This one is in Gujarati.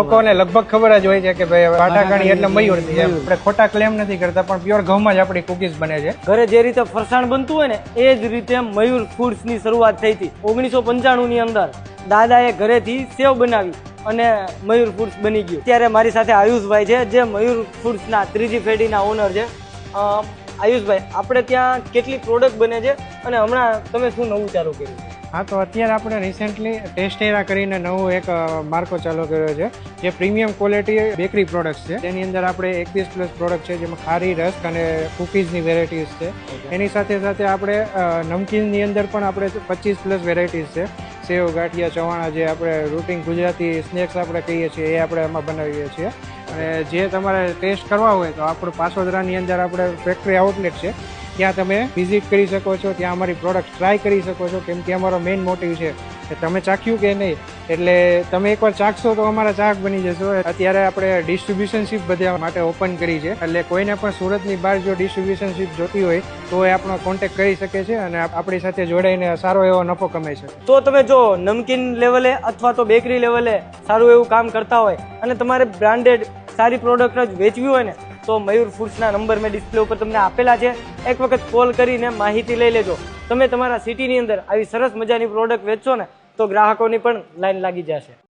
લોકોને લગભગ ખબર જ હોય છે કે ભાઈ વાટાકાણી એટલે મયુર છે. એમ. આપણે ખોટા ક્લેમ નથી કરતા પણ પ્યોર ઘઉંમાં જ આપણી કુકીઝ બને છે. ઘરે જે રીતે ફરસાણ બનતું હોય ને એ જ રીતે મયુર ફૂડ્સની શરૂઆત થઈ હતી. ઓગણીસો પંચાણુંની અંદર દાદાએ ઘરેથી સેવ બનાવી અને મયુર ફૂડ્સ બની ગયું. ત્યારે મારી સાથે આયુષભાઈ છે જે મયુર ફૂડ્સના ત્રીજી ફેડીના ઓનર છે. આયુષભાઈ આપણે ત્યાં કેટલી પ્રોડક્ટ બને છે અને હમણાં તમે શું નવું ચાલુ કર્યું? છે હા તો અત્યારે આપણે રિસેન્ટલી ટેસ્ટેરા કરીને નવું એક માર્કો ચાલુ કર્યો છે જે પ્રીમિયમ ક્વોલિટી બેકરી પ્રોડક્ટ્સ છે. તેની અંદર આપણે એકવીસ પ્લસ પ્રોડક્ટ છે જેમાં ખારી રસ્ક અને કુકીઝની વેરાયટીઝ છે. એની સાથે સાથે આપણે નમકીનની અંદર પણ આપણે પચીસ પ્લસ વેરાયટીઝ છે. સેવ ગાંઠિયા ચવાણા જે આપણે રૂટિન ગુજરાતી સ્નેક્સ આપણે કહીએ છીએ એ આપણે એમાં બનાવીએ છીએ. અને જે તમારે ટેસ્ટ કરવા હોય તો આપણું પાસોદરાની અંદર આપણે ફેક્ટરી આઉટલેટ છે. ત્યાં તમે વિઝિટ કરી શકો છો, ત્યાં અમારી પ્રોડક્ટ ટ્રાય કરી શકો છો. કેમ કે અમારો મેઇન મોટિવ છે કે તમે ચાખ્યું કે નહીં. એટલે તમે એકવાર ચાખશો તો અમારા ચાક બની જશો. અત્યારે આપણે ડિસ્ટ્રીબ્યુશનશીપ બધા માટે ઓપન કરી છે. એટલે કોઈને પણ સુરતની બહાર જો ડિસ્ટ્રીબ્યુશનશીપ જોતી હોય તો એ આપણો કોન્ટેક્ટ કરી શકે છે અને આપણી સાથે જોડાઈને સારો એવો નફો કમાઈ છે. તો તમે જો નમકીન લેવલે અથવા તો બેકરી લેવલે સારું એવું કામ કરતા હોય અને તમારે બ્રાન્ડેડ સારી પ્રોડક્ટ જ વેચવી હોય ને, તો મયુર ફૂડ્સના નંબર મેં ડિસ્પ્લે ઉપર તમને આપેલા છે. એક વખત કોલ કરીને માહિતી લઈ લેજો. તમે તમારા સિટીની અંદર આવી સરસ મજાની પ્રોડક્ટ વેચશો ને, તો ગ્રાહકોની પણ લાઈન લાગી જશે.